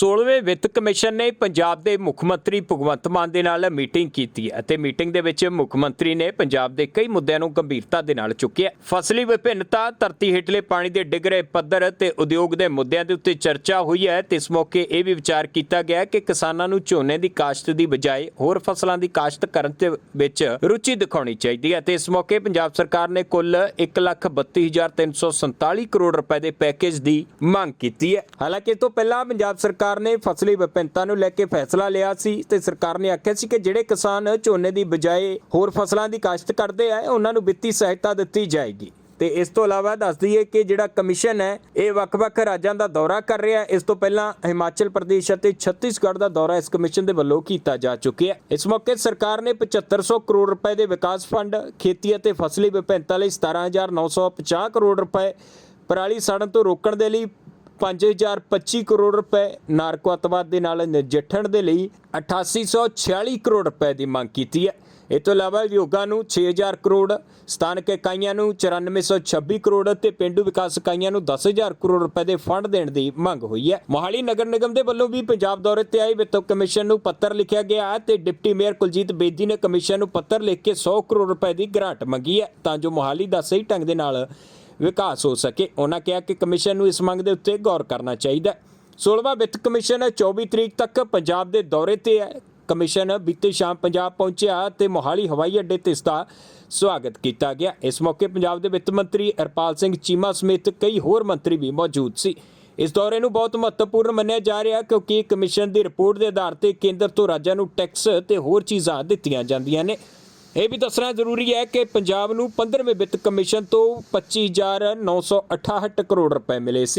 16ਵੇਂ ਵਿੱਤ ਕਮਿਸ਼ਨ ਨੇ ਪੰਜਾਬ ਦੇ ਮੁੱਖ ਮੰਤਰੀ ਭਗਵੰਤ ਮਾਨ ਦੇ ਨਾਲ ਮੀਟਿੰਗ ਕੀਤੀ ਅਤੇ ਮੀਟਿੰਗ ਦੇ ਵਿੱਚ ਮੁੱਖ ਮੰਤਰੀ ਨੇ ਪੰਜਾਬ ਦੇ ਕਈ ਮੁੱਦਿਆਂ ਨੂੰ ਗੰਭੀਰਤਾ ਦੇ ਨਾਲ ਚੁੱਕਿਆ ਫਸਲੀ ਵਿਭਿੰਨਤਾ, ਧਰਤੀ ਹੇਠਲੇ ਪਾਣੀ ਦੇ ਡਿੱਗ ਰਹੇ ਪੱਧਰ ਤੇ ਉਦਯੋਗ ਦੇ ਮੁੱਦਿਆਂ ਦੇ ਉੱਤੇ ਚਰਚਾ ਹੋਈ ਹੈ। ਤੇ ਇਸ ਮੌਕੇ ਇਹ ਵੀ ਵਿਚਾਰ ਕੀਤਾ ਗਿਆ ਕਿ ਕਿਸਾਨਾਂ ਨੂੰ ਝੋਨੇ ਦੀ ਕਾਸ਼ਤ ਦੀ ਬਜਾਏ ਹੋਰ ਫਸਲਾਂ ਦੀ ਕਾਸ਼ਤ ਕਰਨ ਦੇ ਵਿੱਚ ਰੁਚੀ ਦਿਖਾਉਣੀ ਚਾਹੀਦੀ ਹੈ ਤੇ ਇਸ ਮੌਕੇ ਪੰਜਾਬ ਸਰਕਾਰ ਨੇ ਕੁੱਲ 132347 ਕਰੋੜ ਰੁਪਏ ਦੇ ਪੈਕੇਜ ਦੀ ਮੰਗ ਕੀਤੀ ਹੈ। ਹਾਲਾਂਕਿ ਇਸ ਤੋਂ ਪਹਿਲਾਂ ਪੰਜਾਬ ਸਰਕਾਰ ਨੇ ਫਸਲੀ ਵਿਭਿੰਨਤਾ ਨੂੰ ਲੈ ਕੇ ਫੈਸਲਾ ਲਿਆ ਸੀ ਤੇ ਸਰਕਾਰ ਨੇ ਆਖਿਆ ਸੀ ਕਿ ਜਿਹੜੇ ਕਿਸਾਨ ਝੋਨੇ ਦੀ ਬਜਾਏ ਹੋਰ ਫਸਲਾਂ ਦੀ ਕਾਸ਼ਤ ਕਰਦੇ ਆ, ਉਹਨਾਂ ਨੂੰ ਵਿੱਤੀ ਸਹਾਇਤਾ ਦਿੱਤੀ ਜਾਏਗੀ। ਤੇ ਇਸ ਤੋਂ ਇਲਾਵਾ ਦੱਸ ਦਈਏ ਕਿ ਜਿਹੜਾ ਕਮਿਸ਼ਨ ਹੈ, ਇਹ ਵੱਖ-ਵੱਖ ਰਾਜਾਂ ਦਾ ਦੌਰਾ ਕਰ ਰਿਹਾ। ਹੈ ਇਸ ਤੋਂ ਪਹਿਲਾਂ ਹਿਮਾਚਲ ਪ੍ਰਦੇਸ਼ ਅਤੇ ਛੱਤੀਸਗੜ੍ਹ ਦਾ ਦੌਰਾ ਇਸ ਕਮਿਸ਼ਨ ਦੇ ਵੱਲੋਂ ਕੀਤਾ ਜਾ ਚੁੱਕਿਆ ਹੈ। ਇਸ ਮੌਕੇ ਸਰਕਾਰ ਨੇ 7500 ਕਰੋੜ ਰੁਪਏ ਦੇ ਵਿਕਾਸ ਫੰਡ, ਖੇਤੀ ਅਤੇ ਫਸਲੀ ਵਿਭਿੰਨਤਾ ਲਈ 17950 ਕਰੋੜ ਰੁਪਏ ਪਰਾਲੀ ਸਾੜਨ ਤੋਂ ਰੋਕਣ ਦੇ ਲਈ 5025 ਕਰੋੜ ਰੁਪਏ ਨਾਰਕੋਤਵਾਦ ਦੇ ਨਾਲ ਨਜਿੱਠਣ ਦੇ ਲਈ 8846 ਕਰੋੜ ਰੁਪਏ ਦੀ ਮੰਗ ਕੀਤੀ ਹੈ। ਇਸ ਤੋਂ ਇਲਾਵਾ ਯੋਗਾ ਨੂੰ 6000 ਕਰੋੜ, ਸਥਾਨਕ ਇਕਾਈਆਂ ਨੂੰ 9426 ਕਰੋੜ ਤੇ ਪਿੰਡੂ ਵਿਕਾਸ ਇਕਾਈਆਂ ਨੂੰ 10000 ਕਰੋੜ ਰੁਪਏ ਦੇ ਫੰਡ ਦੇਣ ਦੀ ਮੰਗ ਹੋਈ ਹੈ। ਮੋਹਾਲੀ ਨਗਰ ਨਿਗਮ ਦੇ ਵੱਲੋਂ ਵੀ ਪੰਜਾਬ ਦੌਰੇ ਤੇ ਆਏ ਵਿੱਤ ਕਮਿਸ਼ਨ ਨੂੰ ਪੱਤਰ ਲਿਖਿਆ ਗਿਆ ਹੈ ਤੇ ਡਿਪਟੀ ਮੇਅਰ ਕੁਲਜੀਤ ਬੇਦੀ ਨੇ ਕਮਿਸ਼ਨ ਨੂੰ ਪੱਤਰ ਲਿਖ ਕੇ 100 ਕਰੋੜ ਰੁਪਏ ਦੀ ਗ੍ਰਾਂਟ ਮੰਗੀ ਹੈ। ਤਾਂ ਜੋ ਮੋਹਾਲੀ ਦਾ ਸਹੀ ਢੰਗ ਦੇ ਨਾਲ ਵਿਕਾਸ ਹੋ ਸਕੇ। ਉਹਨਾਂ ਕਿਹਾ ਕਿ ਕਮਿਸ਼ਨ ਨੂੰ ਇਸ ਮੰਗ ਦੇ ਉੱਤੇ ਗੌਰ ਕਰਨਾ ਚਾਹੀਦਾ ਹੈ। 16ਵਾਂ ਵਿੱਤ ਕਮਿਸ਼ਨ 24 ਤਰੀਕ ਤੱਕ ਪੰਜਾਬ ਦੇ ਦੌਰੇ ਤੇ ਹੈ। ਕਮਿਸ਼ਨ ਬੀਤੇ ਸ਼ਾਮ ਪੰਜਾਬ ਪਹੁੰਚਿਆ ਤੇ ਮੋਹਾਲੀ ਹਵਾਈ ਅੱਡੇ ਤੇ ਇਸ ਦਾ ਸਵਾਗਤ ਕੀਤਾ ਗਿਆ। ਇਸ ਮੌਕੇ ਪੰਜਾਬ ਦੇ ਵਿੱਤ ਮੰਤਰੀ ਹਰਪਾਲ ਸਿੰਘ ਚੀਮਾ ਸਮੇਤ ਕਈ ਹੋਰ ਮੰਤਰੀ ਵੀ ਮੌਜੂਦ ਸੀ। ਇਸ ਦੌਰੇ ਨੂੰ ਬਹੁਤ ਮਹੱਤਵਪੂਰਨ ਮੰਨਿਆ ਜਾ ਰਿਹਾ ਕਿਉਂਕਿ ਕਮਿਸ਼ਨ ਦੀ ਰਿਪੋਰਟ ਦੇ ਆਧਾਰ ਤੇ ਕੇਂਦਰ ਤੋਂ ਰਾਜਾਂ ਨੂੰ ਟੈਕਸ ਤੇ ਹੋਰ ਚੀਜ਼ਾਂ ਦਿੱਤੀਆਂ ਜਾਂਦੀਆਂ ਨੇ। ਇਹ ਵੀ ਦੱਸਣਾ ਜ਼ਰੂਰੀ ਹੈ ਕਿ ਪੰਜਾਬ ਨੂੰ 15ਵੇਂ ਵਿੱਤ ਕਮਿਸ਼ਨ ਤੋਂ 25968 ਕਰੋੜ ਰੁਪਏ ਮਿਲੇ ਸੀ।